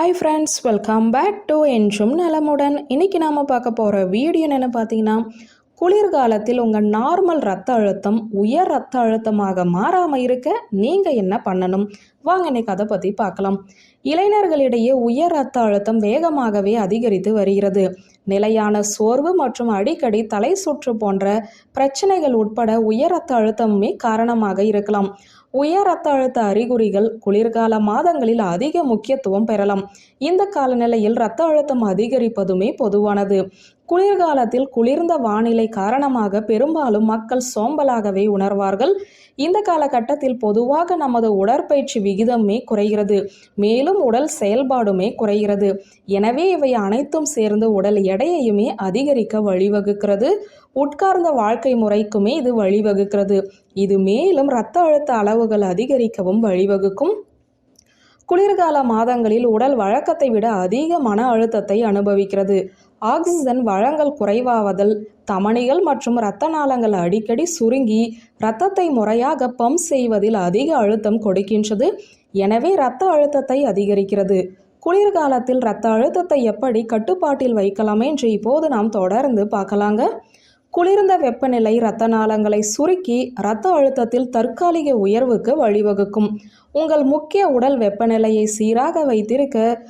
Hi friends welcome back to என்றும் நலமுடன் இன்னைக்கு நாம் பார்க்க போகிற வீடியோ என்னென்னு பார்த்தீங்கன்னா குளிர்காலத்தில் உங்கள் நார்மல் ரத்த அழுத்தம் உயர் ரத்த அழுத்தமாக மாறாமல் இருக்க நீங்கள் என்ன பண்ணணும்? வாங்க இன்னைக்கு அதை பற்றி பார்க்கலாம். இளைஞர்களிடையே உயர் ரத்த அழுத்தம் வேகமாகவே அதிகரித்து வருகிறது. நிலையான சோர்வு மற்றும் அடிக்கடி தலை சுற்று போன்ற பிரச்சனைகள் உட்பட உயர் ரத்த அழுத்தமுமே காரணமாக இருக்கலாம். உயர் ரத்த அழுத்த அறிகுறிகள் குளிர்கால மாதங்களில் அதிக முக்கியத்துவம் பெறலாம். இந்த காலநிலையில் இரத்த அழுத்தம் அதிகரிப்பதுமே பொதுவானது. குளிர்காலத்தில் குளிர்ந்த வானிலை காரணமாக பெரும்பாலும் மக்கள் சோம்பலாகவே உணர்வார்கள். இந்த காலகட்டத்தில் பொதுவாக நமது உடற்பயிற்சி விகிதமே குறைகிறது. மேலும் உடல் செயல்பாடுமே குறைகிறது. எனவே இவை அனைத்தும் சேர்ந்து உடல் எடையையுமே அதிகரிக்க வழிவகுக்கிறது. உட்கார்ந்த வாழ்க்கை முறைக்குமே இது வழிவகுக்கிறது. இது மேலும் இரத்த அழுத்த அளவுகள் அதிகரிக்கவும் வழிவகுக்கும். குளிர்கால மாதங்களில் உடல் வழக்கத்தை விட அதிக மன அழுத்தத்தை அனுபவிக்கிறது. ஆக்சிஜன் வழங்கல் குறைவாவதல் தமனிகள் மற்றும் இரத்த நாளங்கள் அடிக்கடி சுருங்கி இரத்தத்தை முறையாக பம்ப் செய்வதில் அதிக அழுத்தம் கொடுக்கின்றது. எனவே இரத்த அழுத்தத்தை அதிகரிக்கிறது. குளிர்காலத்தில் இரத்த அழுத்தத்தை எப்படி கட்டுப்பாட்டில் வைக்கலாம் என்று இப்போது நாம் தொடர்ந்து பார்க்கலாங்க. குளிர்ந்த வெப்பநிலை இரத்த நாளங்களை சுருக்கி இரத்த அழுத்தத்தில் தற்காலிக உயர்வுக்கு வழிவகுக்கும். உங்கள் முக்கிய உடல் வெப்பநிலையை சீராக வைத்திருக்க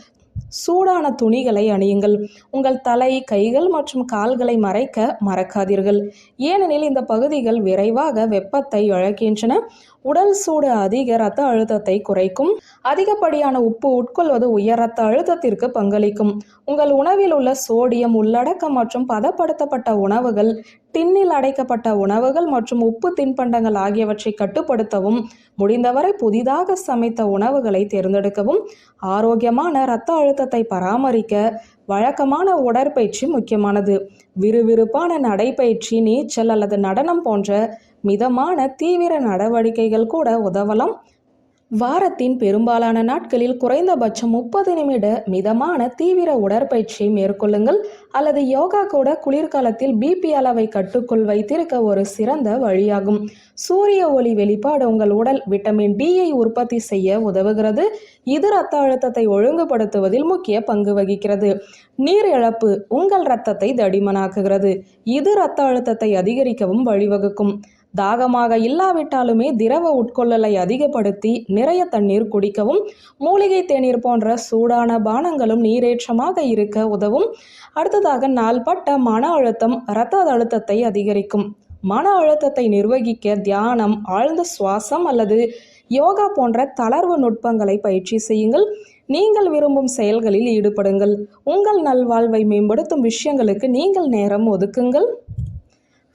சூடான துணிகளை அணியுங்கள். உங்கள் தலை கைகள் மற்றும் கால்களை மறைக்க மறக்காதீர்கள். ஏனெனில் இந்த பகுதிகள் விரைவாக வெப்பத்தை இழக்கின்றன. உடல் சூடு அதிக இரத்த அழுத்தத்தை குறைக்கும். அதிகப்படியான உப்பு உட்கொள்வது உயர் இரத்த அழுத்தத்திற்கு பங்களிக்கும். உங்கள் உணவில் உள்ள சோடியம் உள்ளடக்கம் மற்றும் பதப்படுத்தப்பட்ட உணவுகள் டின்னில் அடைக்கப்பட்ட உணவுகள் மற்றும் உப்பு தின்பண்டங்கள் ஆகியவற்றை கட்டுப்படுத்தவும் முடிந்தவரை புதிதாக சமைத்த உணவுகளை தேர்ந்தெடுக்கவும் ஆரோக்கியமான இரத்த அழுத்தத்தை பராமரிக்க வழக்கமான உடற்பயிற்சி முக்கியமானது. விறுவிறுப்பான நடைப்பயிற்சி நீச்சல் அல்லது நடனம் போன்ற மிதமான தீவிர நடவடிக்கைகள் கூட உதவலாம். வாரத்தின் பெரும்பாலான நாட்களில் குறைந்தபட்சம் முப்பது நிமிட மிதமான தீவிர உடற்பயிற்சியை மேற்கொள்ளுங்கள் அல்லது யோகா கூட குளிர்காலத்தில் பிபி அளவை கட்டுக்குள் வைத்திருக்க ஒரு சிறந்த வழியாகும். சூரிய ஒளி வெளிப்பாடு உங்கள் உடல் விட்டமின் டியை உற்பத்தி செய்ய உதவுகிறது. இது இரத்த அழுத்தத்தை ஒழுங்குபடுத்துவதில் முக்கிய பங்கு வகிக்கிறது. நீர் இழப்பு உங்கள் இரத்தத்தை தடிமனாக்குகிறது. இது இரத்த அழுத்தத்தை அதிகரிக்கவும் வழிவகுக்கும். தாகமாக இல்லாவிட்டாலுமே திரவ உட்கொள்ளலை அதிகப்படுத்தி நிறைய தண்ணீர் குடிக்கவும் மூலிகை தேநீர் போன்ற சூடான பானங்களும் நீரேற்றமாக இருக்க உதவும். அடுத்ததாக நாள்பட்ட மன அழுத்தம் இரத்த அழுத்தத்தை அதிகரிக்கும். மன அழுத்தத்தை நிர்வகிக்க தியானம் ஆழ்ந்த சுவாசம் அல்லது யோகா போன்ற தளர்வு நுட்பங்களை பயிற்சி செய்யுங்கள். நீங்கள் விரும்பும் செயல்களில் ஈடுபடுங்கள். உங்கள் நல்வாழ்வை மேம்படுத்தும் விஷயங்களுக்கு நீங்கள் நேரம் ஒதுக்குங்கள்.